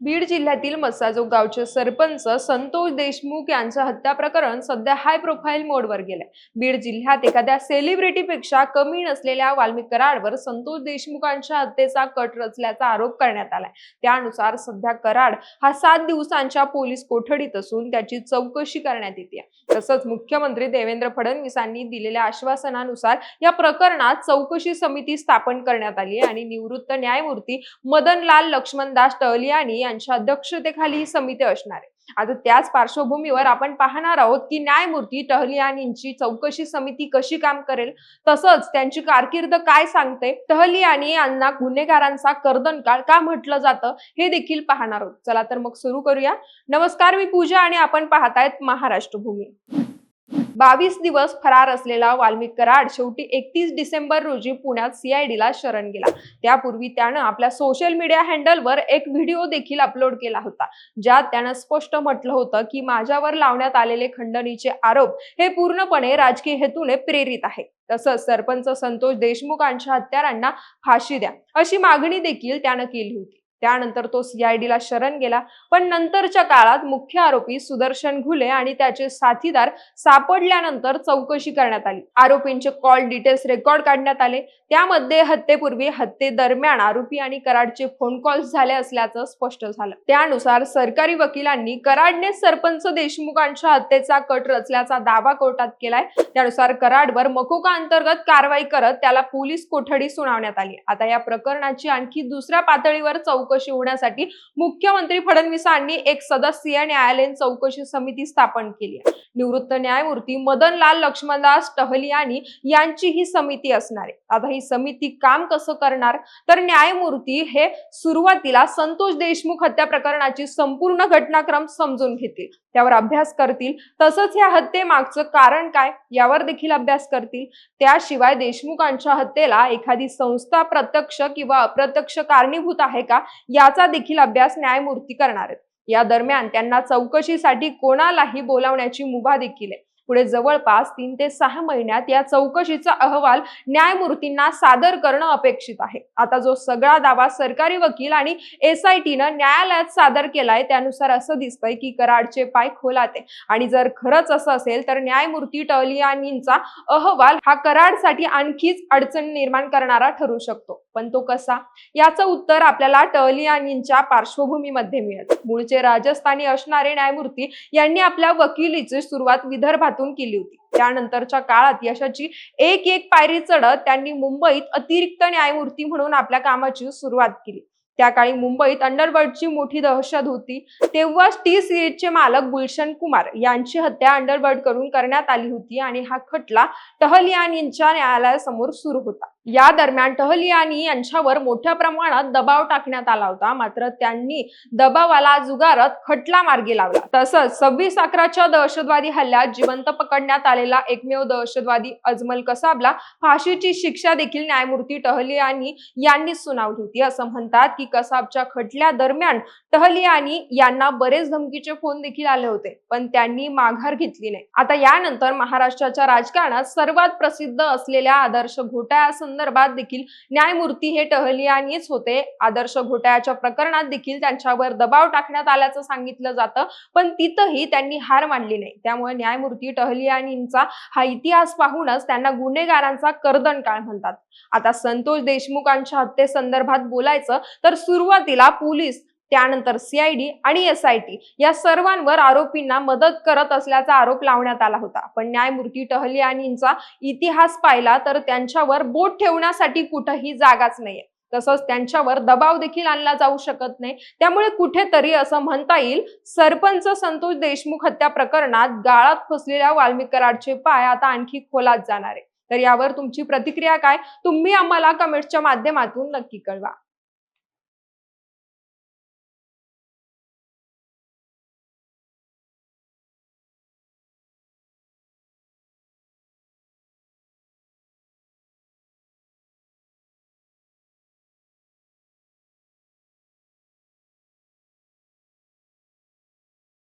बीड जिल्ह्यातील मस्साजोग गावचे सरपंच संतोष देशमुख यांचं हत्या प्रकरण सध्या हाय प्रोफाईल मोडवर गेलंय. बीड जिल्ह्यात एखाद्या सेलिब्रिटीपेक्षा कमी नसलेल्या वाल्मिक कराडवर संतोष देशमुखांच्या हत्येचा कट रचल्याचा आरोप करण्यात आलाय. त्यानुसार सध्या कराड हा सात दिवसांच्या पोलीस कोठडीत असून त्याची चौकशी करण्यात येते. तसंच मुख्यमंत्री देवेंद्र फडणवीसांनी दिलेल्या आश्वासनानुसार या प्रकरणात चौकशी समिती स्थापन करण्यात आली आणि निवृत्त न्यायमूर्ती मदनलाल लक्ष्मणदास टहलियानी यांच्या अध्यक्षतेखाली ही समिती असणार आहे. आता त्याच पार्श्वभूमीवर आपण पाहणार आहोत की न्यायमूर्ती टहलियानींची चौकशी समिती कशी काम करेल तसंच त्यांची कारकीर्द काय सांगते टहलियानी यांना गुन्हेगारांचा कर्दन काळ का म्हटलं जातं हे देखील पाहणार आहोत. चला तर मग सुरू करूया. नमस्कार मी पूजा आणि आपण पाहतायत महाराष्ट्र भूमी बावीस दिवस फरार असलेला वाल्मिक कराड शेवटी एकतीस डिसेंबर रोजी पुण्यात सीआयडीला शरण गेला. त्यापूर्वी त्यानं आपल्या सोशल मीडिया हँडलवर एक व्हिडिओ देखील अपलोड केला होता. ज्यात त्यानं स्पष्ट म्हटलं होतं की माझ्यावर लावण्यात आलेले खंडणीचे आरोप हे पूर्णपणे राजकीय हेतूने प्रेरित आहे. तसंच सरपंच संतोष देशमुखांच्या हत्यारांना फाशी द्या अशी मागणी देखील त्यानं केली होती. त्यानंतर तो सीआयडीला शरण गेला. पण नंतरच्या काळात मुख्य आरोपी सुदर्शन घुले आणि त्याचे साथीदार सापडल्यानंतर चौकशी करण्यात आली. आरोपींचे कॉल डिटेल्स रेकॉर्ड काढण्यात आले. त्यामध्ये हत्येपूर्वी हत्येदरम्यान आरोपी आणि कराडचे फोन कॉल्स झाले असल्याचं स्पष्ट झालं. त्यानुसार सरकारी वकिलांनी कराडने सरपंच देशमुखांच्या हत्येचा कट रचल्याचा दावा कोर्टात केलाय. त्यानुसार कराडवर मकोका अंतर्गत कारवाई करत त्याला पोलीस कोठडी सुनावण्यात आली. आता या प्रकरणाची आणखी दुसऱ्या पातळीवर चौकशी चौकशी होण्यासाठी मुख्यमंत्री फडणवीसांनी एक सदस्यीय न्यायालयीन चौकशी समिती स्थापन केली आहे. निवृत्त न्यायमूर्ती मदनलाल लक्ष्मणदास टहलियानी यांची ही समिती असणार आहे. आता ही समिती काम कसं करणार? तर न्यायमूर्ती हे सुरुवातीला संतोष देशमुख हत्या प्रकरणाची संपूर्ण घटनाक्रम समजून घेतील. त्यावर अभ्यास करतील. तसंच या हत्येमागचं कारण काय? यावर देखील अभ्यास करतील. त्याशिवाय देशमुखांच्या हत्येला एखादी संस्था प्रत्यक्ष किंवा अप्रत्यक्ष कारणीभूत आहे का? याचा देखील अभ्यास न्यायमूर्ती करणार आहेत. या दरम्यान त्यांना चौकशीसाठी कोणालाही बोलावण्याची मुभा देखील आहे. पुढे जवळपास तीन ते सहा महिन्यात या चौकशीचा अहवाल न्यायमूर्तींना सादर करणं अपेक्षित आहे. आता जो सगळा दावा सरकारी वकील आणि एस आय टीनं न्यायालयात सादर केलाय त्यानुसार असं दिसतंय की कराडचे पाय खोलाते आणि जर खरंच असं असेल तर न्यायमूर्ती टलियानींचा अहवाल हा कराडसाठी आणखीच अडचण निर्माण करणारा ठरू शकतो. पण तो कसा? याचं उत्तर आपल्याला टलियानींच्या पार्श्वभूमीमध्ये मिळेल. मूळचे राजस्थानी असणारे न्यायमूर्ती यांनी आपल्या वकिलीची सुरुवात विदर्भातून केली होती. त्यानंतरच्या काळात यशाची एक एक पायरी चढत त्यांनी मुंबईत अतिरिक्त न्यायमूर्ती म्हणून आपल्या कामाची सुरुवात केली. त्या काळी मुंबईत अंडरवर्ल्डची मोठी दहशत होती. तेव्हाच टी सिरीजचे मालक गुलशन कुमार यांची हत्या अंडरवर्ल्ड करून करण्यात आली होती आणि हा खटला टहलियान यांच्या न्यायालयासमोर सुरू होता. या दरम्यान टहलियानी यांच्यावर मोठ्या प्रमाणात दबाव टाकण्यात आला होता. मात्र त्यांनी दबावाला जुगारत खटला मार्गी लावला. तसंच सव्वीस अकराच्या दहशतवादी हल्ल्यात जिवंत पकडण्यात आलेला एकमेव दहशतवादी अजमल कसाबला फाशीची शिक्षा देखील न्यायमूर्ती टहलियानी यांनी सुनावली होती. असं म्हणतात की कसाबच्या खटल्या दरम्यान टहलियानी यांना बरेच धमकीचे फोन देखील आले होते पण त्यांनी माघार घेतली नाही. आता यानंतर महाराष्ट्राच्या राजकारणात सर्वात प्रसिद्ध असलेल्या आदर्श घोटाळ्या संदर्भात देखील न्यायमूर्ती हे टहलियानीच होते. आदर्श घोटाळ्याच्या प्रकरणात देखील त्यांच्यावर दबाव टाकण्यात आल्याचं सांगितलं जातं पण तिथंही त्यांनी हार मानली नाही. त्यामुळे न्यायमूर्ती टहलियानींचा हा इतिहास पाहूनच त्यांना गुन्हेगारांचा कर्दन काळ म्हणतात. आता संतोष देशमुखांच्या हत्येसंदर्भात बोलायचं तर सुरुवातीला पोलीस त्यानंतर सीआयडी आणि एसआयटी या सर्वांवर आरोपींना मदत करत असल्याचा आरोप लावण्यात आला होता. पण न्यायमूर्ती टहली यांचा इतिहास पाहिला तर त्यांच्यावर बोट ठेवण्यासाठी कुठंही जागाच नाहीये. तसंच त्यांच्यावर दबाव देखील आणला जाऊ शकत नाही. त्यामुळे कुठेतरी असं म्हणता येईल सरपंच संतोष देशमुख हत्या प्रकरणात गाळात फसलेल्या वाल्मिक कराडचे पाय आता आणखी खोलात जाणार आहे. तर यावर तुमची प्रतिक्रिया काय? तुम्ही आम्हाला कमेंटच्या माध्यमातून नक्की कळवा.